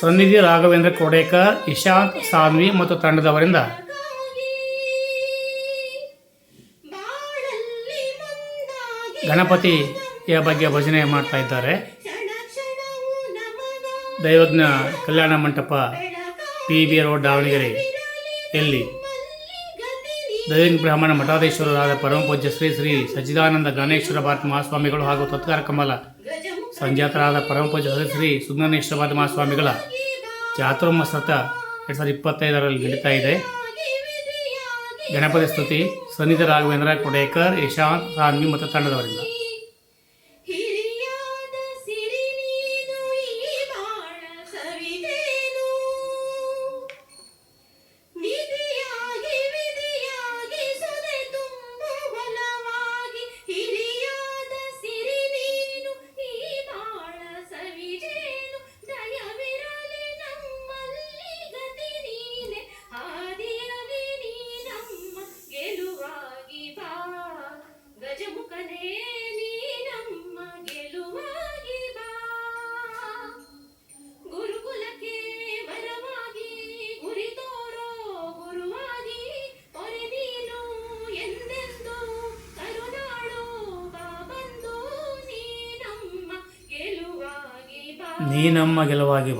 ಸನ್ನಿಧಿ ರಾಘವೇಂದ್ರ ಕೋಡೇಕರ್, ಇಶಾಂತ್ ಸಾನ್ವಿ ಮತ್ತು ತಂಡದವರಿಂದ ಗಣಪತಿಯ ಬಗ್ಗೆ ಭಜನೆ ಮಾಡ್ತಾ ಇದ್ದಾರೆ. ದೈವಜ್ಞ Kalyana Mantapa P B road, Davanagere. ಎಲ್ಲಿ? ದೈವಿಕ ಬ್ರಾಹ್ಮಣ ಮಠಾಧೀಶ್ವರರಾದ ಪರಮ ಪೂಜ್ಯ ಶ್ರೀ ಶ್ರೀ ಸಚ್ಚಿದಾನಂದ ಗಣೇಶ್ವರ ಭಾರತ ಮಹಾಸ್ವಾಮಿಗಳು ಹಾಗೂ ತತ್ಕಾರ ಕಮಲ ಸಂಜಾತರಾದ ಪರಮ ಪೂಜ್ಯ ಶ್ರೀ ಸುಜ್ಞಾನೇಶ್ವರ ಭಾರತ ಮಹಾಸ್ವಾಮಿಗಳ ಚಾತುರ್ಮಾಸತ ಎರಡು ಸಾವಿರದ ಇಪ್ಪತ್ತೈದರಲ್ಲಿ ನಡೀತಾ ಇದೆ. ಗಣಪತಿ ಸ್ತುತಿ, ಸನ್ನಿಧಿ ರಾಘವೇಂದ್ರ ಕೊಡೇಕರ್ ಯಶಾಂತ್ ಸಾನ್ವಿ ಮತ್ತು ತಂಡದವರಿಂದ ನೀ ನಮ್ಮ ಗೆಲುವಾಗಿ